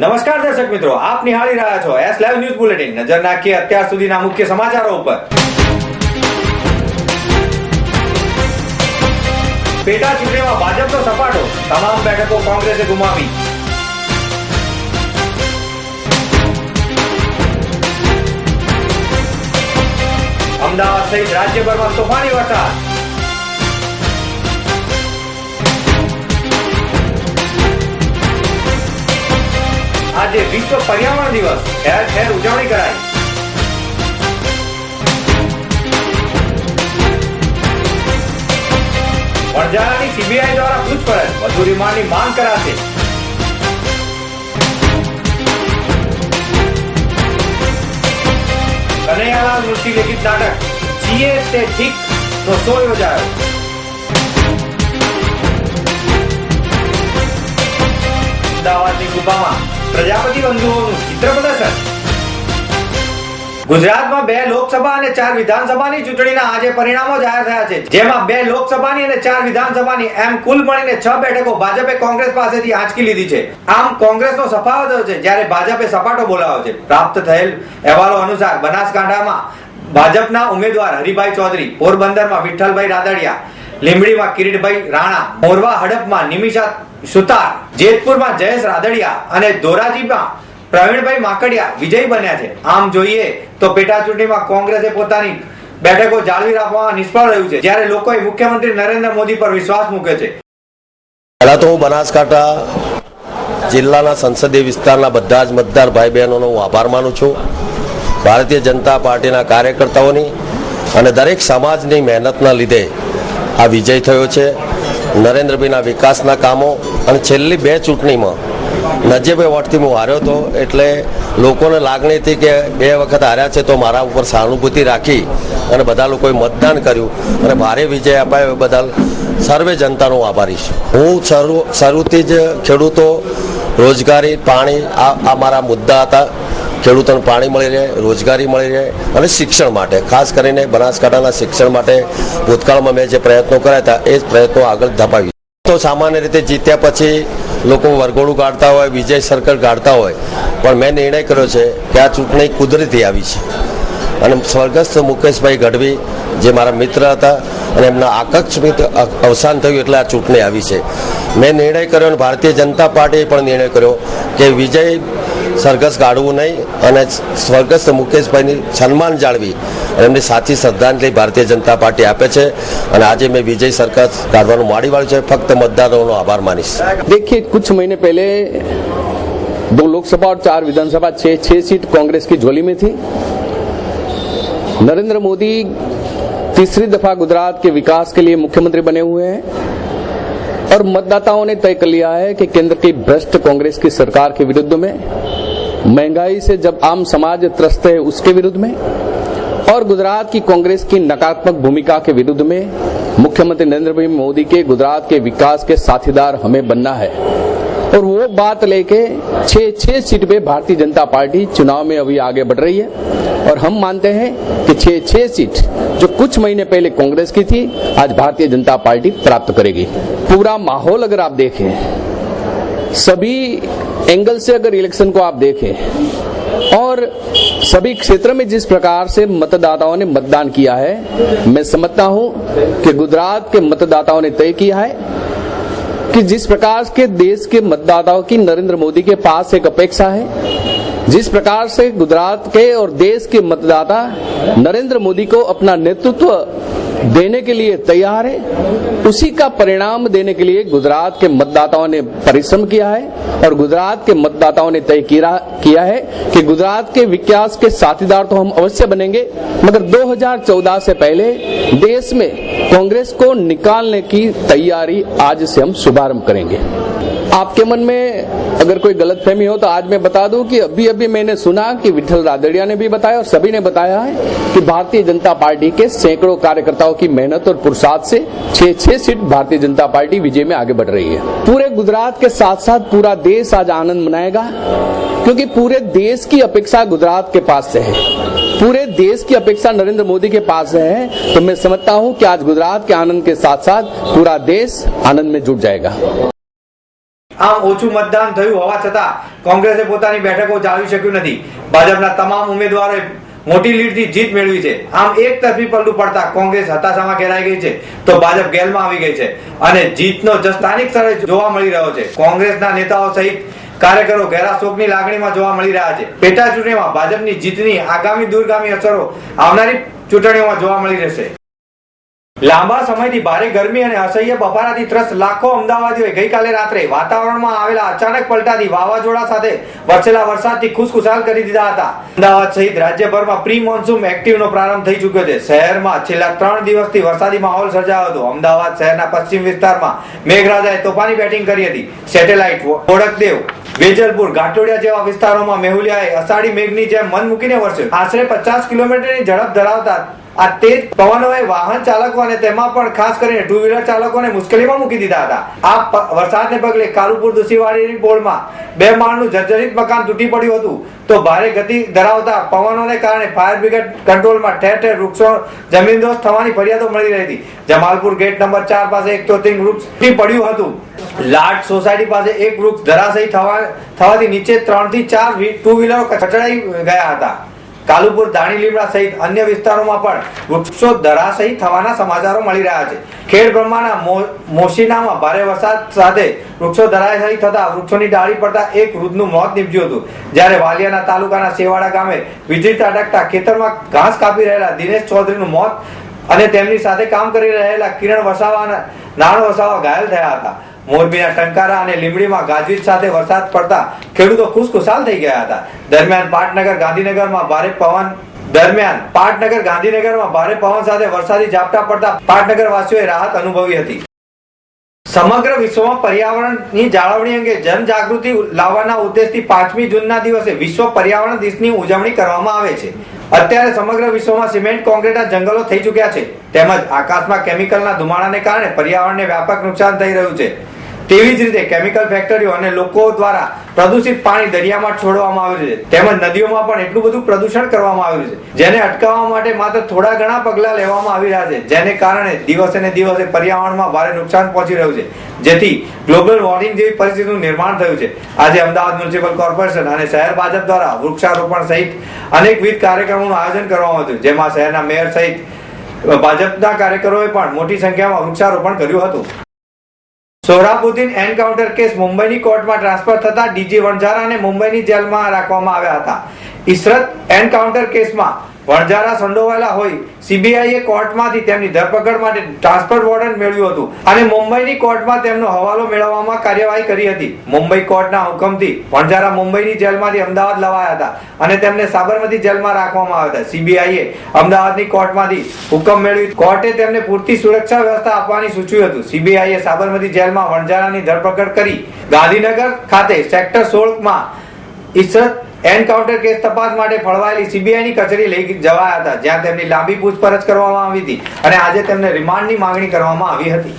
દર્શક મિત્રો, આપ નિહાળી રહ્યા છો એસ લાઈવ ન્યૂઝ બુલેટિન નજર નાખીએ અત્યાર સુધીના મુખ્ય સમાચારો ઉપર. પેટા ચૂંટણીમાં ભાજપનો સપાટો. તમામ બેઠકો કોંગ્રેસે ગુમાવી. અમદાવાદ સહિત રાજ્યભરમાં તોફાની વરસાદ. આજે વિશ્વ પર્યાવરણ દિવસ. ઠેર ઠેર ઉજવણી કરાઈ વણઝારાની સીબીઆઈ દ્વારા પૂછપરછ. વધુ રિમાન્ડની માંગ કરાશે. કનૈયાલાલ મુનશી લેખિત નાટક. જીએ તે ઠીક? નો શો યોજાયો? અમદાવાદની ગુફામાં પ્રજાપતિ બંધુઓનું ચિત્ર પ્રદર્શન. ગુજરાતમાં બે લોકસભા અને ચાર વિધાનસભાની ચૂંટણીના આજે પરિણામો જાહેર થયા છે. જેમાં બે લોકસભાની અને ચાર વિધાનસભાની એમ કુલ મળીને છ બેઠકો ભાજપે કોંગ્રેસ પાસેથી આંચકી લીધી છે. આમ કોંગ્રેસનો સફાવો છે જ્યારે ભાજપે સપાટો બોલાવ્યો છે. પ્રાપ્ત થયેલ અહેવાલો અનુસાર બનાસકાંઠામાં ભાજપના ઉમેદવાર હરિભાઈ ચૌધરી, પોરબંદરમાં વિઠ્ઠલભાઈ રાદડિયા, લીંબડીમાં કિરીટભાઈ રાણા, મોરવા હડપમાં નિમિષા સુતાર જેતપુરમાં જયેશ રાદડિયા અને ધોરાજીમાં પ્રવીણભાઈ માકડિયા વિજયી બન્યા છે. આમ જોઈએ તો પેટા ચૂંટણીમાં કોંગ્રેસે પોતાની બેઠકો જાળવી રાખવામાં નિષ્ફળ રહ્યું છે, જ્યારે લોકોએ મુખ્યમંત્રી નરેન્દ્ર મોદી પર વિશ્વાસ મૂક્યો છે. પહેલા તો હું બનાસકાંઠા જિલ્લાના સંસદીય વિસ્તારના બધા જ મતદાર ભાઈ બહેનોનો હું આભાર માનું છું. ભારતીય જનતા પાર્ટીના કાર્યકર્તાઓની અને દરેક સમાજની મહેનતના લીધે આ વિજય થયો છે. નરેન્દ્રભાઈના વિકાસના કામો અને છેલ્લી બે ચૂંટણીમાં નજીબે વોટથી હું હાર્યો હતો એટલે લોકોને લાગણી હતી કે બે વખત હાર્યા છે તો મારા ઉપર સહાનુભૂતિ રાખી અને બધા લોકોએ મતદાન કર્યું અને ભારે વિજય અપાયો બદલ સર્વે જનતાનો આભારી છું. હું શરૂ શરૂથી જ ખેડૂતો, રોજગારી, પાણી આ મારા મુદ્દા હતા. ખેડૂતોને પાણી મળી રહે, રોજગારી મળી રહે અને શિક્ષણ માટે. ખાસ કરીને બનાસકાંઠાના શિક્ષણ માટે ભૂતકાળમાં મેં જે પ્રયત્નો કર્યા હતા, એ જ પ્રયત્નો આગળ ધપાવી તો સામાન્ય રીતે જીત્યા પછી લોકો વરઘોડું કાઢતા હોય, વિજય સર્કલ કાઢતા હોય, પણ મેં નિર્ણય કર્યો છે કે આ ચૂંટણી કુદરતી આવી છે. અને સ્વર્ગસ્થ મુકેશભાઈ ગઢવી જે મારા મિત્ર હતા અને એમના આકસ્મિક અવસાન થયું એટલે આ ચૂંટણી આવી છે. મેં નિર્ણય કર્યો અને ભારતીય જનતા પાર્ટીએ પણ નિર્ણય કર્યો કે વિજય સરઘસ કાઢવું નહીં અને સ્વર્ગસ્થ મુકેશભાઈની સન્માન જાળવી અને એમની સાચી શ્રદ્ધાંજલિ ભારતીય જનતા પાર્ટી આપે છે અને આજે મેં વિજય સરઘસ કાઢવાનું માડી વાળ્યું છે ફક્ત મતદારોનો આભાર માનીશ देखिए कुछ महीने पहले दो लोकसभा और चार विधानसभा छह छह सीट कांग्रेस की झोली में थी नरेंद्र मोदी तीसरी दफा गुजरात के विकास के लिए मुख्यमंत्री बने हुए हैं और मतदाताओं ने तय कर लिया है कि केंद्र की भ्रष्ट कांग्रेस की सरकार के विरुद्ध में महँगाई से जब आम समाज त्रस्त है उसके विरुद्ध में, और गुजरात की कांग्रेस की नकारात्मक भूमिका के विरुद्ध में, मुख्यमंत्री नरेंद्र भाई मोदी के गुजरात के विकास के साथीदार हमें बनना है। और वो बात लेके छह छह सीट पे भारतीय जनता पार्टी चुनाव में अभी आगे बढ़ रही है, और हम मानते हैं कि छह छह सीट जो कुछ महीने पहले कांग्रेस की थी, आज भारतीय जनता पार्टी प्राप्त करेगी। पूरा माहौल अगर आप देखें, सभी एंगल से अगर इलेक्शन को आप देखें, और सभी क्षेत्र में जिस प्रकार से मतदाताओं ने मतदान किया है, मैं समझता हूँ कि गुजरात के मतदाताओं ने तय किया है कि जिस प्रकार के देश के मतदाताओं की नरेंद्र मोदी के पास एक अपेक्षा है जिस प्रकार से गुजरात के और देश के मतदाता नरेंद्र मोदी को अपना नेतृत्व देने के लिए तैयार है, उसी का परिणाम देने के लिए गुजरात के मतदाताओं ने परिश्रम किया है और गुजरात के मतदाताओं ने तय किया है कि गुजरात के विकास के साथीदार तो हम अवश्य बनेंगे, मगर 2014 से पहले देश में कांग्रेस को निकालने की तैयारी आज से हम शुभारंभ करेंगे। आपके मन में अगर कोई गलत फहमी हो तो आज मैं बता दूँ कि अभी अभी मैंने सुना कि विठल रादड़िया ने भी बताया और सभी ने बताया है कि भारतीय जनता पार्टी के सैकड़ों कार्यकर्ताओं की मेहनत और पुरुषार्थ से छह छह सीट भारतीय जनता पार्टी विजय में आगे बढ़ रही है। पूरे गुजरात के साथ साथ पूरा देश आज आनंद मनाएगा, क्योंकि पूरे देश की अपेक्षा गुजरात के पास से है। पूरे देश की अपेक्षा नरेंद्र मोदी के पास है तो मैं समझता हूँ कि आज गुजरात के आनंद के साथ साथ पूरा देश आनंद में जुट जाएगा। આમ ઓછું મતદાન થયું હોવા છતાં કોંગ્રેસે પોતાની બેઠકો જાળવી શક્યું નથી. ભાજપના તમામ ઉમેદવારોએ મોટી લીડથી જીત મેળવી છે. આમ એક તરફી પલટું પડતા કોંગ્રેસ હતાશામાં ઘેરાઈ ગઈ છે તો ભાજપ ગેલમાં આવી ગઈ છે અને જીતનો જ સ્થાનિક સ્તરે જોવા મળી રહ્યો છે. કોંગ્રેસના નેતાઓ સહિત કાર્યકરો ઘેરા શોકની લાગણીમાં જોવા મળી રહ્યા છે. પેટા ચૂંટણીમાં ભાજપની જીતની આગામી દૂરગામી અસરો આવનારી ચૂંટણીઓમાં જોવા મળી રહેશે. લાંબા સમયથી ભારે ગરમી અને અસહ્ય બફારાથી ત્રસ્ત લાખો અમદાવાદીઓએ ગઈકાલે રાત્રે વાતાવરણમાં આવેલા અચાનક પલટાથી વાવાઝોડા સાથે વરસેલા વરસાદથી ખુશખુશાલ કરી દીધા હતા. અમદાવાદ સહિત રાજ્યભરમાં પ્રી મોન્સૂન એક્ટિવનો પ્રારંભ થઈ ચૂક્યો છે. શહેરમાં છેલ્લા ત્રણ દિવસથી વરસાદી માહોલ સર્જાયો હતો. અમદાવાદ શહેરના પશ્ચિમ વિસ્તારમાં મેઘરાજાએ તોફાની બેટિંગ કરી હતી. સેટેલાઇટ ઓળખદેવ વેજલપુર ઘાટોડિયા જેવા વિસ્તારોમાં મેહુલિયાએ અષાઢી મેઘની જેમ મન મૂકીને વરસ્યો. આશરે પચાસ કિલોમીટરની ઝડપ ધરાવતા આ તેજ પવનોએ વાહન ચાલકો અને તેમાં પણ ખાસ કરીને ટુ વ્હીલર ચાલકોને મુશ્કેલીમાં મૂકી દીધા હતા. આ વરસાદને પગલે કાલુપુર દુસીવાડીની પોળમાં બે માળનું જર્જરિત મકાન તૂટી પડ્યું હતું. તો ભારે ગતિ ધરાવતા પવનોને કારણે ફાયર બ્રિગેડ કંટ્રોલમાં ઠેર ઠેર વૃક્ષો જમીનદોસ્ત થવાની ફરિયાદો મળી રહી હતી. જમાલપુર ગેટ નંબર ચાર પાસે એક તોતિંગ વૃક્ષથી પડ્યું હતું. લાટ સોસાયટી પાસે એક વૃક્ષ ધરાશયી થવા, થવાથી નીચે ત્રણથી ચાર ટુ વ્હીલરો કચડાઈ ગયા હતા. કાલુપુર દાણી લીમડા સહિત અન્ય વિસ્તારોમાં પણ વૃક્ષો ધરાશયી થવાના સમાચારો મળી રહ્યા છે. ખેડ બ્રહ્માના મોશીનામાં ભારે વરસાદ સાથે વૃક્ષો ધરાશયી થતા વૃક્ષોની ડાળી પડતા એક વૃદ્ધનું મોત નીપજ્યું હતું. જ્યારે વાલિયાના તાલુકાના સેવાડા ગામે વીજળી તડકતા ખેતરમાં ઘાસ કાપી રહેલા દિનેશ ચૌધરીનું મોત અને તેમની સાથે કામ કરી રહેલા કિરણ વસાવાના નાણ વસાવા ઘાયલ થયા હતા. મોરબીના ટંકારા અને લીમડીમાં ગાજવીજ સાથે વરસાદ પડતા ખેડૂતો ખુશખુશાલ થઈ ગયા હતા. દરમિયાન પાટનગર ગાંધીનગરમાં ભારે પવન દરમિયાન પાટનગર ગાંધીનગરમાં ભારે પવન સાથે વરસાદી ઝાપટા પડતા પાટનગર વાસીઓએ રાહત અનુભવી હતી. સમગ્ર વિશ્વમાં પર્યાવરણની જાળવણી અંગે જનજાગૃતિ લાવવાના ઉદ્દેશથી પાંચમી જૂનના દિવસે વિશ્વ પર્યાવરણ દિવસની ઉજવણી કરવામાં આવે છે. અત્યારે સમગ્ર વિશ્વમાં સિમેન્ટ કોન્ક્રીટના જંગલો થઈ ચૂક્યા છે. તેમજ આકાશમાં કેમિકલના ધુમાડાને કારણે પર્યાવરણને વ્યાપક નુકસાન થઈ રહ્યું છે. તેવી જ રીતે કેમિકલ ફેક્ટરીઓ અને લોકો દ્વારા પ્રદૂષિત પાણી દરિયામાં છોડવામાં આવ્યું છે. તેમજ નદીઓમાં પણ એટલું બધું પ્રદૂષણ કરવામાં આવ્યું છે, જેને અટકાવવા માટે માત્ર થોડા ઘણા પગલા લેવામાં આવી રહ્યા છે, જેને કારણે દિવસે ને દિવસે પર્યાવરણમાં ભારે નુકસાન પહોંચી રહ્યું છે. જેથી ગ્લોબલ વોર્મિંગ જેવી પરિસ્થિતિનું નિર્માણ થયું છે. આજે અમદાવાદ મ્યુનિસિપલ કોર્પોરેશન અને શહેર ભાજપ દ્વારા વૃક્ષારોપણ સહિત અનેકવિધ કાર્યક્રમોનું આયોજન કરવામાં આવ્યું. જેમાં શહેરના મેયર સહિત ભાજપના કાર્યકરોએ પણ મોટી સંખ્યામાં વૃક્ષારોપણ કર્યું હતું. સોહરાબુદ્દીન એન્કાઉન્ટર કેસ મુંબઈની કોર્ટમાં ટ્રાન્સફર થતા ડીજી વણઝારાને મુંબઈની જેલમાં રાખવામાં આવ્યા હતા. ઇશરત એન્કાઉન્ટર કેસમાં વણઝારા સંડોવાયેલા હોય સીબીઆઈએ કોર્ટમાંથી તેમની ધરપકડ માટે ટ્રાન્સફર વોરંટ મેળવ્યું હતું અને મુંબઈની કોર્ટમાં તેમનો હવાલો મેળવવામાં કાર્યવાહી કરી હતી. મુંબઈ કોર્ટના હુકમથી વણઝારા મુંબઈની જેલમાંથી અમદાવાદ લવાયા હતા અને તેમને સાબરમતી જેલમાં રાખવામાં આવ્યા હતા. સીબીઆઈએ અમદાવાદની કોર્ટમાંથી હુકમ મેળવી કોર્ટે તેમને પૂરતી સુરક્ષા વ્યવસ્થા આપવાની સૂચવ્યું હતું. સીબીઆઈએ સાબરમતી જેલમાં વણઝારાની ધરપકડ કરી ગાંધીનગર ખાતે સેક્ટર સોળમાં ઇશરત એન્કાઉન્ટર કેસ તપાસ માટે ફળવાયેલી સીબીઆઈની કચેરી લઈ જવાયા હતા, જ્યાં તેમની લાંબી પૂછપરછ કરવામાં આવી હતી અને આજે તેમને રિમાન્ડની માંગણી કરવામાં આવી હતી.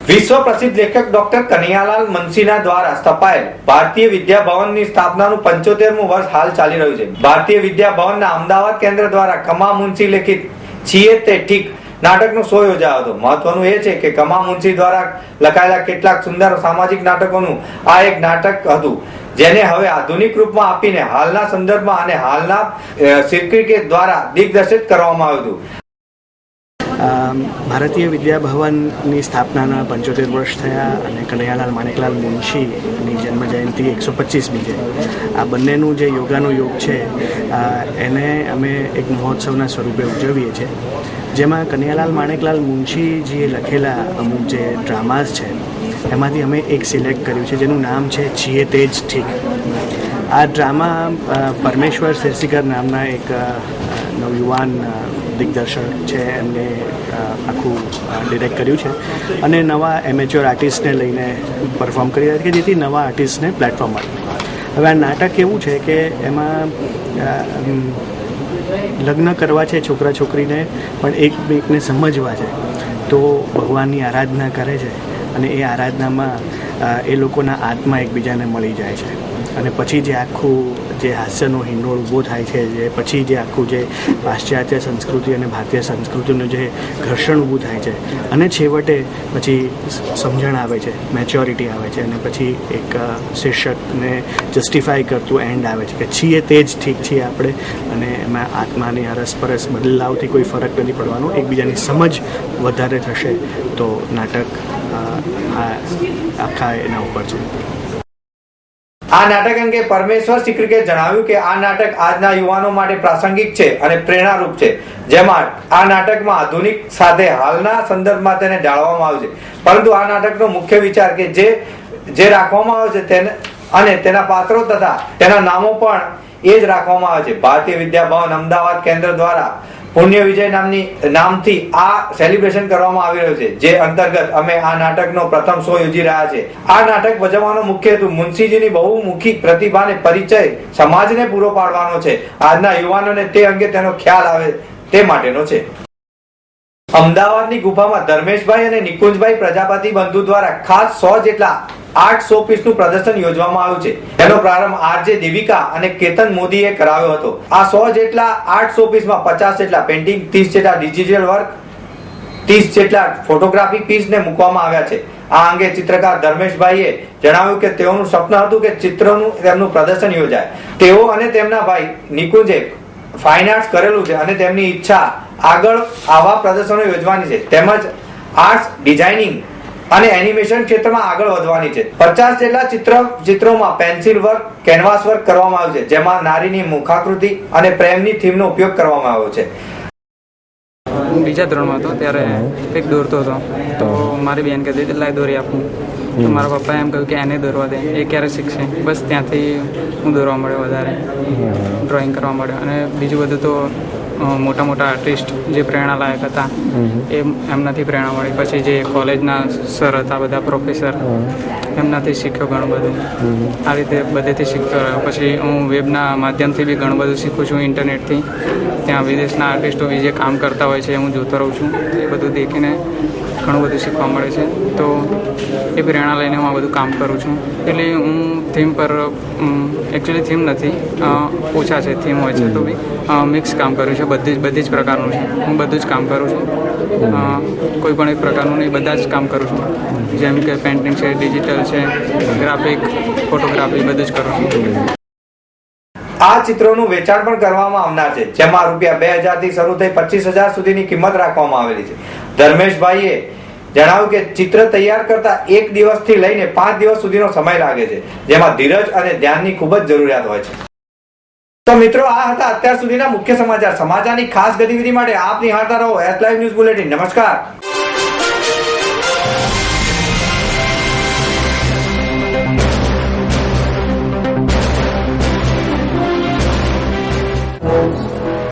વિશ્વ પ્રસિદ્ધ લેખક ડોક્ટર કનૈયાલાલ મનસીના દ્વારા સ્થપાયેલ ભારતીય વિદ્યા ભવનની સ્થાપનાનું પંચોતેરમું વર્ષ હાલ ચાલી રહ્યું છે. ભારતીય વિદ્યા ભવનના અમદાવાદ કેન્દ્ર દ્વારા કમા મુનસી લેખિત છીએ તે ઠીક નાટકનો શો યોજાયો હતો. મહત્વનું એ છે કે કમા મુનશી દ્વારા લખાયેલા કેટલાક સુંદર સામાજિક નાટકોનું આ એક નાટક હતું, જેને હવે આધુનિક રૂપમાં આપીને હાલના સંદર્ભમાં અને હાલના સિક્રિકેટ દ્વારા દિગ્દર્શિત કરવામાં આવ્યું હતું. ભારતીય વિદ્યા ભવનની સ્થાપનાના પંચોતેર વર્ષ થયા અને કનૈયાલાલ માણેકલાલ મુનશીની જન્મ જયંતિ એકસો પચીસમી છે. આ બંનેનું જે યોગાનો યોગ છે એને અમે એક મહોત્સવના સ્વરૂપે ઉજવીએ છીએ. જેમાં કનૈયાલાલ માણેકલાલ મુનશીજીએ લખેલા અમુક જે ડ્રામાસ છે, એમાંથી અમે એક સિલેક્ટ કર્યું છે, જેનું નામ છે છીએ તે ઠીક. આ ડ્રામા પરમેશ્વર શિરસીકર નામના એક નવયુવાન દિગ્દર્શક છે, એમને આખું ડિરેક્ટ કર્યું છે. અને નવા એમેચ્યોર આર્ટિસ્ટને લઈને પરફોર્મ કરી રહ્યા છે, કે જેથી નવા આર્ટિસ્ટને પ્લેટફોર્મ મળે. હવે આ નાટક એવું છે કે એમાં લગ્ન કરવા છે છોકરા છોકરીને, પણ એકબીકને સમજવા છે. તો ભગવાનની આરાધના કરે છે અને એ આરાધનામાં એ લોકોના આત્મા એકબીજાને મળી જાય છે. અને પછી જે આખું જે હાસ્યનો હિંડોળ ઊભો થાય છે, જે પછી જે આખું જે પાશ્ચાત્ય સંસ્કૃતિ અને ભારતીય સંસ્કૃતિનું જે ઘર્ષણ ઊભું થાય છે, અને છેવટે પછી સમજણ આવે છે મેચ્યોરિટી આવે છે, અને પછી એક શીર્ષકને જસ્ટિફાય કરતું એન્ડ આવે છે કે છીએ તે જ ઠીક છીએ આપણે, અને એમાં આત્માની અરસપરસ બદલાવથી કોઈ ફરક નથી પડવાનો, એકબીજાની સમજ વધારે થશે, તો નાટક આખા એના ઉપર છે. આ નાટક અંગે પરમેશ્વર સિક્રિકે જણાવ્યું કે આ નાટક આજના યુવાનો માટે પ્રાસંગિક છે અને પ્રેરણારૂપ છે. જેમાં આ નાટકમાં આધુનિક સાથે હાલના સંદર્ભમાં તેને ઢાળવામાં આવે છે. પરંતુ આ નાટકનો મુખ્ય વિચાર કે જે જે રાખવામાં આવે છે તેને, અને તેના પાત્રો તથા તેના નામો પણ એ જ રાખવામાં આવે છે. ભારતીય વિદ્યાભવન અમદાવાદ કેન્દ્ર દ્વારા પુણ્ય વિજય નામની, નામથી આ સેલિબ્રેશન કરવામાં આવી રહ્યું છે, જે અંતર્ગત અમે આ નાટકનો પ્રથમ શો યોજી રહ્યા છે. આ નાટક ભજવવાનો મુખ્ય હેતુ મુનશીજીની બહુમુખી પ્રતિભાને પરિચય સમાજને પૂરો પાડવાનો છે. આજના યુવાનોને તે અંગે તેનો ખ્યાલ આવે તે માટેનો છે. અમદાવાદની ગુફામાં ધર્મેશભાઈ અને નિકુંજભાઈ પ્રજાપતિ બંધુ દ્વારા ખાસ સો જેટલા આઠ સો પીસનું પ્રદર્શન યોજવામાં આવ્યું છે. એનો પ્રારંભ આરજે દેવિકા અને કેતન મોદીએ કરાવ્યો હતો. આ સો જેટલા આઠ સો પીસમાં પચાસ જેટલા પેન્ટિંગ ત્રીસ જેટલા ડિજિટલ વર્ક ત્રીસ જેટલા ફોટોગ્રાફી પીસને મૂકવામાં આવ્યા છે. આ અંગે ચિત્રકાર ધર્મેશભાઈએ જણાવ્યું કે તેઓનું સ્વપ્ન હતું કે ચિત્રનું તેમનું પ્રદર્શન યોજાય. તેઓ અને તેમના ભાઈ નિકુંજે ફાઇન આર્ટ્સ કરેલું છે અને તેમની ઈચ્છા આગળ આવા પ્રદર્શનો યોજવાની છે. તેમજ આર્ટ્સ ડિઝાઇનિંગ અને એનિમેશન ક્ષેત્રમાં આગળ વધવાની છે. પચાસ જેટલા ચિત્ર, ચિત્રોમાં પેન્સિલ વર્ક કેનવાસ વર્ક કરવામાં આવ્યું છે, જેમાં નારીની મુખાકૃતિ અને પ્રેમની થીમનો ઉપયોગ કરવામાં આવ્યો છે. બીજા ધોરણમાં હતો, ત્યારે કંઈક દોરતો હતો. તો મારી બેન કહેતી હતી, લાય દોરી આપું. તો મારા પપ્પાએ એમ કહ્યું કે એને દોરવા દે. એ ક્યારે શીખશે? બસ ત્યાંથી હું દોરવા મળ્યો વધારે. ડ્રોઈંગ કરવા મળ્યો. અને બીજું બધું તો મોટા મોટા આર્ટિસ્ટ જે પ્રેરણાલાયક હતા, એ એમનાથી પ્રેરણા મળી. પછી જે કોલેજના સર હતા, બધા પ્રોફેસર એમનાથી શીખ્યો ઘણું બધું. આ રીતે બધેથી શીખતો રહ્યો. પછી હું વેબના માધ્યમથી બી ઘણું બધું શીખું છું ઇન્ટરનેટથી ત્યાં વિદેશના આર્ટિસ્ટો બી જે કામ કરતા હોય છે, હું જોતો રહું છું. એ બધું દેખીને ઘણું બધું શીખવા મળે છે. તો એ પ્રેરણા લઈને હું આ બધું કામ કરું છું. એટલે હું થીમ પર એકચ્યુઅલી થીમ નથી. ઓછા છે થીમ હોય છે તો બી. મિક્સ કામ કર્યું છે, બધી જ બધી જ પ્રકારનું છે. હું બધું જ કામ કરું છું. કોઈ પણ એક પ્રકારનું નહીં, બધા જ કામ કરું છું. જેમ કે પેઇન્ટિંગ છે ડિજિટલ છે ગ્રાફિક ફોટોગ્રાફી બધું જ કરું છું. આ ચિત્રોનું વેચાણ પણ કરવામાં આવનાર છે. જેમાં રૂપિયા બે હજારથી શરૂ થઈ પચીસ હજાર સુધીની કિંમત રાખવામાં આવેલી છે. ધર્મેશભાઈએ જણાવ્યું કે ચિત્ર તૈયાર કરતા એક દિવસથી લઈને પાંચ દિવસ સુધીનો સમય લાગે છે, જેમાં ધીરજ અને ધ્યાનની ખૂબ જ જરૂરિયાત હોય છે. તો મિત્રો, આ હતા અત્યાર સુધીના મુખ્ય સમાચાર. સમાચારની ખાસ ગતિવિધિ માટે આપ નિહાળતા રહો. એસ લાઈવ ન્યૂઝ બુલેટિન નમસ્કાર.